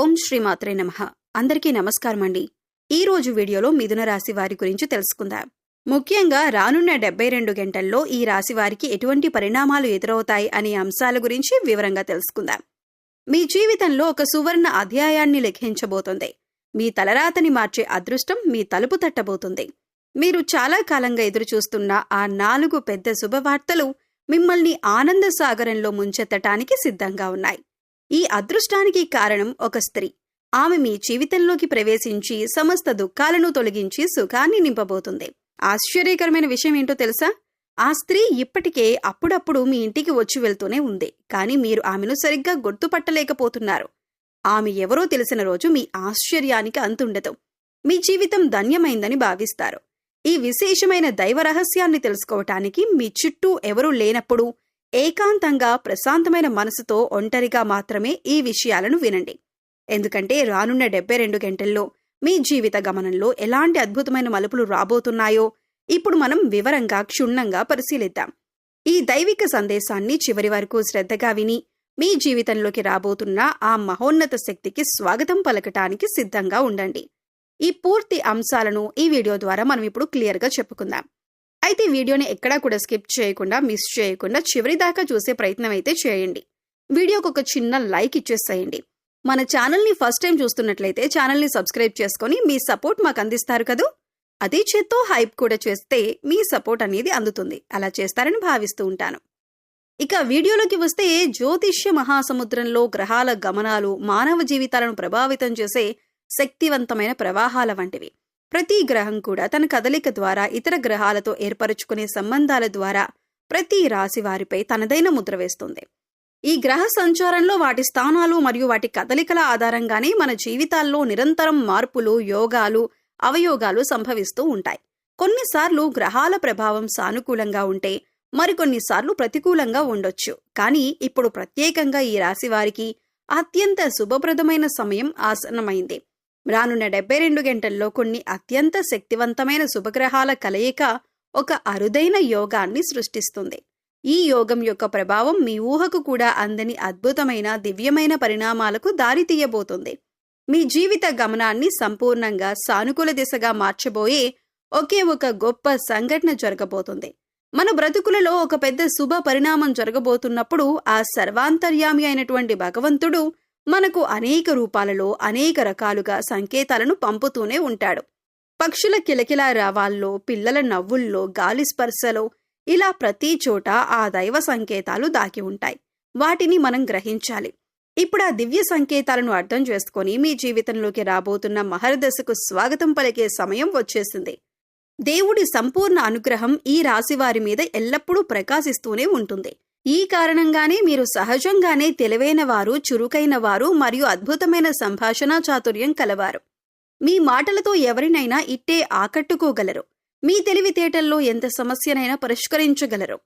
ఓం శ్రీమాత్రే నమ. అందరికీ నమస్కారం అండి. ఈ రోజు వీడియోలో మిథున రాశి వారి గురించి తెలుసుకుందాం. ముఖ్యంగా రానున్న డెబ్బై రెండు గంటల్లో ఈ రాశి వారికి ఎటువంటి పరిణామాలు ఎదురవుతాయి అనే అంశాల గురించి వివరంగా తెలుసుకుందాం. మీ జీవితంలో ఒక సువర్ణ అధ్యాయాన్ని లెఖించబోతుంది మీ తలరాతని మార్చే అదృష్టం మీ తలుపు తట్టబోతుంది. మీరు చాలా కాలంగా ఎదురుచూస్తున్న ఆ నాలుగు పెద్ద శుభవార్తలు మిమ్మల్ని ఆనంద సాగరంలో ముంచెత్తటానికి సిద్ధంగా ఉన్నాయి. ఈ అదృష్టానికి కారణం ఒక స్త్రీ. ఆమె మీ జీవితంలోకి ప్రవేశించి సమస్త దుఃఖాలను తొలగించి సుఖాన్ని నింపబోతుంది. ఆశ్చర్యకరమైన విషయం ఏంటో తెలుసా? ఆ స్త్రీ ఇప్పటికే అప్పుడప్పుడు మీ ఇంటికి వచ్చి వెళ్తూనే ఉంది. కానీ మీరు ఆమెను సరిగ్గా గుర్తుపట్టలేకపోతున్నారు. ఆమె ఎవరో తెలిసిన రోజు మీ ఆశ్చర్యానికి అంతుండదు. మీ జీవితం ధన్యమైందని భావిస్తారు. ఈ విశేషమైన దైవ రహస్యాన్ని తెలుసుకోవటానికి మీ చుట్టూ ఎవరూ లేనప్పుడు ఏకాంతంగా ప్రశాంతమైన మనసుతో ఒంటరిగా మాత్రమే ఈ విషయాలను వినండి. ఎందుకంటే రానున్న డెబ్బై రెండు గంటల్లో మీ జీవిత గమనంలో ఎలాంటి అద్భుతమైన మలుపులు రాబోతున్నాయో ఇప్పుడు మనం వివరంగా క్షుణ్ణంగా పరిశీలిద్దాం. ఈ దైవిక సందేశాన్ని చివరి వరకు శ్రద్ధగా విని మీ జీవితంలోకి రాబోతున్న ఆ మహోన్నత శక్తికి స్వాగతం పలకటానికి సిద్ధంగా ఉండండి. ఈ పూర్తి అంశాలను ఈ వీడియో ద్వారా మనం ఇప్పుడు క్లియర్గా చెప్పుకుందాం. అయితే వీడియోని ఎక్కడా కూడా స్కిప్ చేయకుండా మిస్ చేయకుండా చివరి దాకా చూసే ప్రయత్నం అయితే చేయండి. వీడియోకి ఒక చిన్న లైక్ ఇచ్చేసేయండి. మన ఛానల్ని ఫస్ట్ టైం చూస్తున్నట్లయితే ఛానల్ని సబ్స్క్రైబ్ చేసుకొని మీ సపోర్ట్ మాకు అందిస్తారు కదూ? అదే చేత్తో హైప్ కూడా చేస్తే మీ సపోర్ట్ అనేది అందుతుంది. అలా చేస్తారని భావిస్తూ ఉంటాను. ఇక వీడియోలోకి వస్తే జ్యోతిష్య మహాసముద్రంలో గ్రహాల గమనాలు మానవ జీవితాలను ప్రభావితం చేసే శక్తివంతమైన ప్రవాహాల వంటివి. ప్రతి గ్రహం కూడా తన కదలిక ద్వారా ఇతర గ్రహాలతో ఏర్పరచుకునే సంబంధాల ద్వారా ప్రతి రాశి వారిపై తనదైన ముద్ర వేస్తుంది. ఈ గ్రహ సంచారంలో వాటి స్థానాలు మరియు వాటి కదలికల ఆధారంగానే మన జీవితాల్లో నిరంతరం మార్పులు యోగాలు అవయోగాలు సంభవిస్తూ ఉంటాయి. కొన్నిసార్లు గ్రహాల ప్రభావం సానుకూలంగా ఉంటే మరికొన్నిసార్లు ప్రతికూలంగా ఉండొచ్చు. కానీ ఇప్పుడు ప్రత్యేకంగా ఈ రాశి వారికి అత్యంత శుభప్రదమైన సమయం ఆసన్నమైంది. రానున్న డెబ్బై రెండు గంటల్లో కొన్ని అత్యంత శక్తివంతమైన శుభగ్రహాల కలయిక ఒక అరుదైన యోగాన్ని సృష్టిస్తుంది. ఈ యోగం యొక్క ప్రభావం మీ ఊహకు కూడా అందని అద్భుతమైన దివ్యమైన పరిణామాలకు దారితీయబోతుంది మీ జీవిత గమనాన్ని సంపూర్ణంగా సానుకూల దిశగా మార్చబోయే ఒకే ఒక గొప్ప సంఘటన జరగబోతుంది. మన బ్రతుకులలో ఒక పెద్ద శుభ పరిణామం జరగబోతున్నప్పుడు ఆ సర్వాంతర్యామి అయినటువంటి భగవంతుడు మనకు అనేక రూపాలలో అనేక రకాలుగా సంకేతాలను పంపుతూనే ఉంటాడు. పక్షుల కిలకిలా రావాల్లో పిల్లల నవ్వుల్లో గాలి స్పర్శలో ఇలా ప్రతి చోట ఆ దైవ సంకేతాలు దాగి ఉంటాయి. వాటిని మనం గ్రహించాలి. ఇప్పుడు ఆ దివ్య సంకేతాలను అర్థం చేసుకొని మీ జీవితంలోకి రాబోతున్న మహర్దశకు స్వాగతం పలికే సమయం వచ్చేసింది. దేవుడి సంపూర్ణ అనుగ్రహం ఈ రాశివారి మీద ఎల్లప్పుడూ ప్రకాశిస్తూనే ఉంటుంది. ఈ కారణంగానే మీరు సహజంగానే తెలివైన వారు చురుకైన వారు మరియు అద్భుతమైన సంభాషణ చాతుర్యం కలవారు. మీ మాటలతో ఎవరినైనా ఇట్టే ఆకట్టుకోగలరు. మీ తెలివితేటల్లో ఎంత సమస్యనైనా పరిష్కరించగలరు.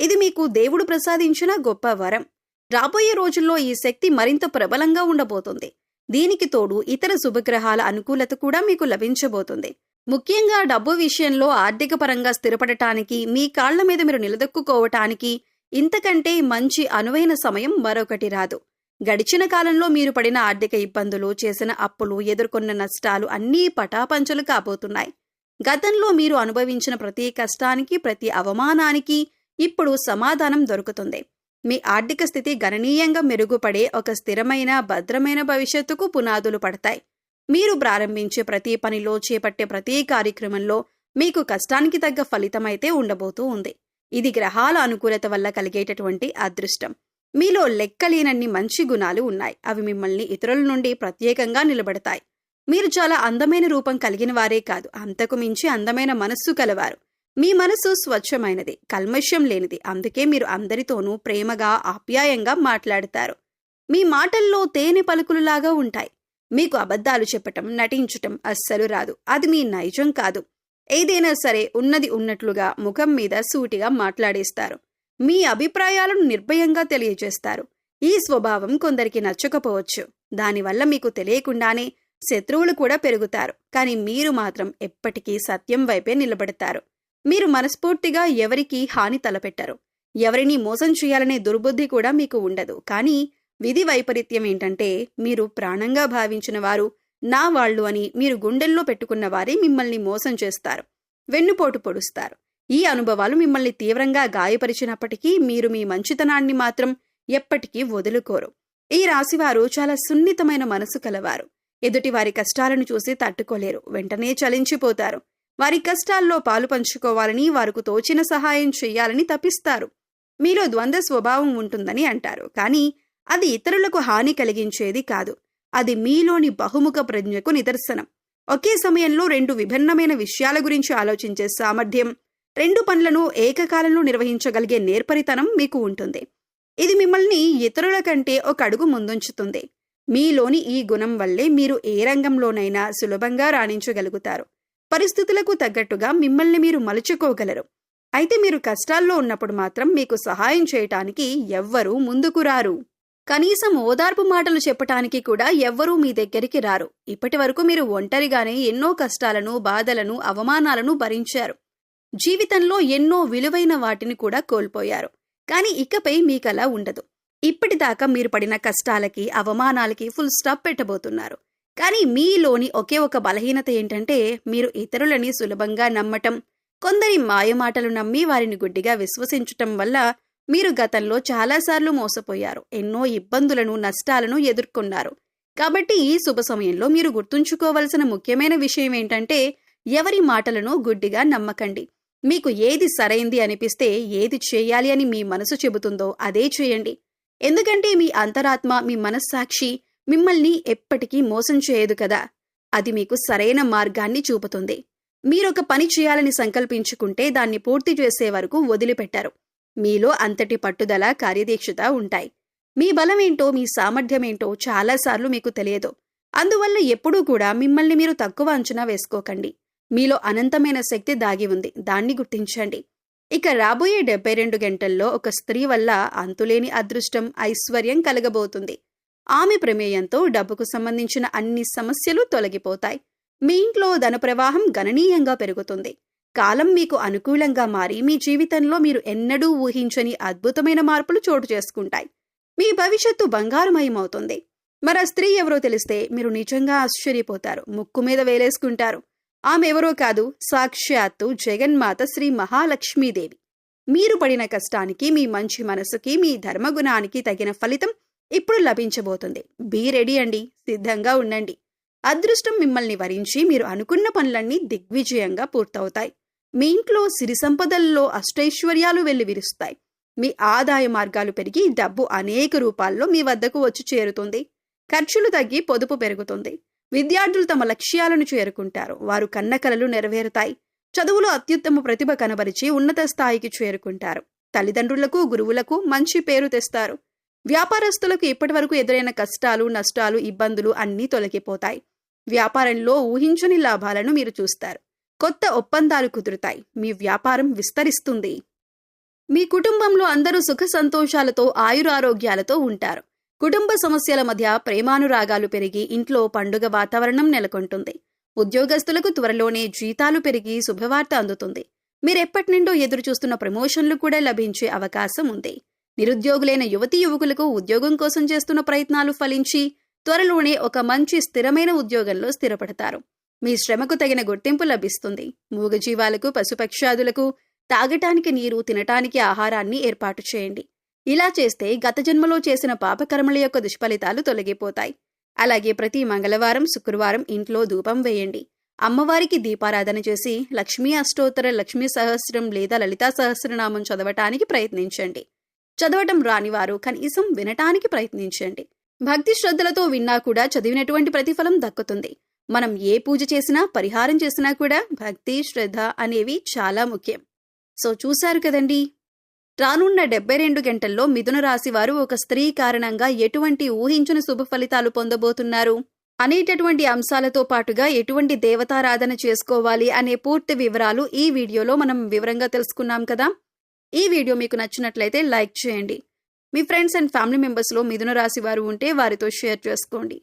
ఇది మీకు దేవుడు ప్రసాదించిన గొప్ప వరం. రాబోయే రోజుల్లో ఈ శక్తి మరింత ప్రబలంగా ఉండబోతుంది. దీనికి తోడు ఇతర శుభగ్రహాల అనుకూలత కూడా మీకు లభించబోతుంది. ముఖ్యంగా డబ్బు విషయంలో ఆర్థిక పరంగా స్థిరపడటానికి మీ కాళ్ళ మీద మీరు నిలదొక్కుకోవటానికి ఇంతకంటే మంచి అనువైన సమయం మరొకటి రాదు. గడిచిన కాలంలో మీరు పడిన ఆర్థిక ఇబ్బందులు చేసిన అప్పులు ఎదుర్కొన్న నష్టాలు అన్నీ పటాపంచలు కాబోతున్నాయి. గతంలో మీరు అనుభవించిన ప్రతి కష్టానికి ప్రతి అవమానానికి ఇప్పుడు సమాధానం దొరుకుతుంది. మీ ఆర్థిక స్థితి గణనీయంగా మెరుగుపడే ఒక స్థిరమైన భద్రమైన భవిష్యత్తుకు పునాదులు పడతాయి. మీరు ప్రారంభించే ప్రతి పనిలో చేపట్టే ప్రతి కార్యక్రమంలో మీకు కష్టానికి తగ్గ ఫలితమైతే ఉండబోతూ ఉంది. ఇది గ్రహాల అనుకూలత వల్ల కలిగేటటువంటి అదృష్టం. మీలో లెక్కలేనన్ని మంచి గుణాలు ఉన్నాయి. అవి మిమ్మల్ని ఇతరుల నుండి ప్రత్యేకంగా నిలబడతాయి. మీరు చాలా అందమైన రూపం కలిగిన వారే కాదు. అంతకు మించి అందమైన మనస్సు కలవారు. మీ మనసు స్వచ్ఛమైనది కల్మష్యం లేనిది. అందుకే మీరు అందరితోనూ ప్రేమగా ఆప్యాయంగా మాట్లాడతారు. మీ మాటల్లో తేనె పలుకులులాగా ఉంటాయి. మీకు అబద్ధాలు చెప్పటం నటించటం అస్సలు రాదు. అది మీ నైజం కాదు. ఏదైనా సరే ఉన్నది ఉన్నట్లుగా ముఖం మీద సూటిగా మాట్లాడేస్తారు. మీ అభిప్రాయాలను నిర్భయంగా తెలియజేస్తారు. ఈ స్వభావం కొందరికి నచ్చకపోవచ్చు. దానివల్ల మీకు తెలియకుండానే శత్రువులు కూడా పెరుగుతారు. కానీ మీరు మాత్రం ఎప్పటికీ సత్యం వైపే నిలబడతారు. మీరు మనస్ఫూర్తిగా ఎవరికీ హాని తలపెట్టరు. ఎవరిని మోసం చేయాలనే దుర్బుద్ధి కూడా మీకు ఉండదు. కానీ విధి వైపరీత్యం ఏంటంటే మీరు ప్రాణంగా భావించిన వారు నా వాళ్ళు అని మీరు గుండెల్లో పెట్టుకున్న వారే మిమ్మల్ని మోసం చేస్తారు. వెన్నుపోటు పొడుస్తారు. ఈ అనుభవాలు మిమ్మల్ని తీవ్రంగా గాయపరిచినప్పటికీ మీరు మీ మంచితనాన్ని మాత్రం ఎప్పటికీ వదులుకోరు. ఈ రాశివారు చాలా సున్నితమైన మనసు కలవారు. ఎదుటి వారి కష్టాలను చూసి తట్టుకోలేరు. వెంటనే చలించిపోతారు. వారి కష్టాల్లో పాలు పంచుకోవాలని వారికి తోచిన సహాయం చేయాలని తపిస్తారు. మీలో ద్వంద్వ స్వభావం ఉంటుందని అంటారు. కానీ అది ఇతరులకు హాని కలిగించేది కాదు. అది మీలోని బహుముఖ ప్రజ్ఞకు నిదర్శనం. ఒకే సమయంలో రెండు విభిన్నమైన విషయాల గురించి ఆలోచించే సామర్థ్యం రెండు పనులను ఏకకాలంలో నిర్వహించగలిగే నేర్పరితనం మీకు ఉంటుంది. ఇది మిమ్మల్ని ఇతరుల కంటే ఒక అడుగు ముందుంచుతుంది. మీలోని ఈ గుణం వల్లే మీరు ఏ రంగంలోనైనా సులభంగా రాణించగలుగుతారు. పరిస్థితులకు తగ్గట్టుగా మిమ్మల్ని మీరు మలుచుకోగలరు. అయితే మీరు కష్టాల్లో ఉన్నప్పుడు మాత్రం మీకు సహాయం చేయటానికి ఎవ్వరూ ముందుకు రారు. కనీసం ఓదార్పు మాటలు చెప్పటానికి కూడా ఎవ్వరూ మీ దగ్గరికి రారు. ఇప్పటి వరకు మీరు ఒంటరిగానే ఎన్నో కష్టాలను బాధలను అవమానాలను భరించారు. జీవితంలో ఎన్నో విలువైన వాటిని కూడా కోల్పోయారు. కానీ ఇకపై మీకలా ఉండదు. ఇప్పటిదాకా మీరు పడిన కష్టాలకి అవమానాలకి ఫుల్ స్టాప్ పెట్టబోతున్నారు. కానీ మీలోని ఒకే ఒక బలహీనత ఏంటంటే మీరు ఇతరులని సులభంగా నమ్మటం కొందరి మాయమాటలు నమ్మి వారిని గుడ్డిగా విశ్వసించటం వల్ల మీరు గతంలో చాలాసార్లు మోసపోయారు. ఎన్నో ఇబ్బందులను నష్టాలను ఎదుర్కొన్నారు. కాబట్టి ఈ శుభ సమయంలో మీరు గుర్తుంచుకోవలసిన ముఖ్యమైన విషయం ఏంటంటే ఎవరి మాటలను గుడ్డిగా నమ్మకండి. మీకు ఏది సరైంది అనిపిస్తే ఏది చేయాలి అని మీ మనసు చెబుతుందో అదే చేయండి. ఎందుకంటే మీ అంతరాత్మ మీ మనస్సాక్షి మిమ్మల్ని ఎప్పటికీ మోసం చేయదు కదా. అది మీకు సరైన మార్గాన్ని చూపుతుంది. మీరొక పని చేయాలని సంకల్పించుకుంటే దాన్ని పూర్తి చేసే వరకు వదిలిపెట్టారు. మీలో అంతటి పట్టుదల కార్యదీక్షత ఉంటాయి. మీ బలమేంటో మీ సామర్థ్యమేంటో చాలాసార్లు మీకు తెలియదు. అందువల్ల ఎప్పుడూ కూడా మిమ్మల్ని మీరు తక్కువ అంచనా వేసుకోకండి. మీలో అనంతమైన శక్తి దాగి ఉంది. దాన్ని గుర్తించండి. ఇక రాబోయే డెబ్బై రెండు గంటల్లో ఒక స్త్రీ వల్ల అంతులేని అదృష్టం ఐశ్వర్యం కలగబోతుంది. ఆమె ప్రమేయంతో డబ్బుకు సంబంధించిన అన్ని సమస్యలు తొలగిపోతాయి. మీ ఇంట్లో ధన ప్రవాహం గణనీయంగా పెరుగుతుంది. కాలం మీకు అనుకూలంగా మారి మీ జీవితంలో మీరు ఎన్నడూ ఊహించని అద్భుతమైన మార్పులు చోటు చేసుకుంటాయి. మీ భవిష్యత్తు బంగారుమయమవుతుంది. మరి ఆ స్త్రీ ఎవరో తెలిస్తే మీరు నిజంగా ఆశ్చర్యపోతారు. ముక్కు మీద వేలేసుకుంటారు. ఆమె ఎవరో కాదు సాక్షాత్తు జగన్మాత శ్రీ మహాలక్ష్మీదేవి. మీరు పడిన కష్టానికి మీ మంచి మనసుకి మీ ధర్మగుణానికి తగిన ఫలితం ఇప్పుడు లభించబోతుంది. బీ రెడీ అండి. సిద్ధంగా ఉండండి. అదృష్టం మిమ్మల్ని వరించి మీరు అనుకున్న పనులన్నీ దిగ్విజయంగా పూర్తవుతాయి. మీ ఇంట్లో సిరి సంపదల్లో అష్టైశ్వర్యాలు వెళ్ళి విరుస్తాయి. మీ ఆదాయ మార్గాలు పెరిగి డబ్బు అనేక రూపాల్లో మీ వద్దకు వచ్చి చేరుతుంది. ఖర్చులు తగ్గి పొదుపు పెరుగుతుంది. విద్యార్థులు తమ లక్ష్యాలను చేరుకుంటారు. వారు కన్న కలలు నెరవేరుతాయి. చదువులో అత్యుత్తమ ప్రతిభ కనబరిచి ఉన్నత స్థాయికి చేరుకుంటారు. తల్లిదండ్రులకు గురువులకు మంచి పేరు తెస్తారు. వ్యాపారస్తులకు ఇప్పటివరకు ఎదురైన కష్టాలు నష్టాలు ఇబ్బందులు అన్నీ తొలగిపోతాయి. వ్యాపారంలో ఊహించని లాభాలను మీరు చూస్తారు. కొత్త ఒప్పందాలు కుదురుతాయి. మీ వ్యాపారం విస్తరిస్తుంది. మీ కుటుంబంలో అందరూ సుఖ సంతోషాలతో ఆయురారోగ్యాలతో ఉంటారు. కుటుంబ సమస్యల మధ్య ప్రేమానురాగాలు పెరిగి ఇంట్లో పండుగ వాతావరణం నెలకొంటుంది. ఉద్యోగస్తులకు త్వరలోనే జీతాలు పెరిగి శుభవార్త అందుతుంది. మీరెప్పటి నుండో ఎదురు చూస్తున్న ప్రమోషన్లు కూడా లభించే అవకాశం ఉంది. నిరుద్యోగులైన యువతీ యువకులకు ఉద్యోగం కోసం చేస్తున్న ప్రయత్నాలు ఫలించి త్వరలోనే ఒక మంచి స్థిరమైన ఉద్యోగంలో స్థిరపడతారు. మీ శ్రమకు తగిన గుర్తింపు లభిస్తుంది. మూగజీవాలకు పశుపక్షాదులకు తాగటానికి నీరు తినటానికి ఆహారాన్ని ఏర్పాటు చేయండి. ఇలా చేస్తే గత జన్మలో చేసిన పాపకర్మల యొక్క దుష్ఫలితాలు తొలగిపోతాయి. అలాగే ప్రతి మంగళవారం శుక్రవారం ఇంట్లో ధూపం వేయండి. అమ్మవారికి దీపారాధన చేసి లక్ష్మీ అష్టోత్తర లక్ష్మీ సహస్రం లేదా లలితా సహస్రనామం చదవటానికి ప్రయత్నించండి. చదవటం రానివారు కనీసం వినటానికి ప్రయత్నించండి. భక్తి శ్రద్ధలతో విన్నా కూడా చదివినటువంటి ప్రతిఫలం దక్కుతుంది. మనం ఏ పూజ చేసినా పరిహారం చేసినా కూడా భక్తి శ్రద్ధ అనేవి చాలా ముఖ్యం. సో చూశారు కదండి? రానున్న డెబ్బై రెండు గంటల్లో మిథున రాశి వారు ఒక స్త్రీ కారణంగా ఎటువంటి ఊహించని శుభ ఫలితాలు పొందబోతున్నారు? అనేటటువంటి అంశాలతో పాటుగా ఎటువంటి దేవతారాధన చేసుకోవాలి అనే పూర్తి వివరాలు ఈ వీడియోలో మనం వివరంగా తెలుసుకున్నాం కదా? ఈ వీడియో మీకు నచ్చినట్లయితే లైక్ చేయండి. మీ ఫ్రెండ్స్ అండ్ ఫ్యామిలీ మెంబర్స్లో మిథున రాశి వారు ఉంటే వారితో షేర్ చేసుకోండి.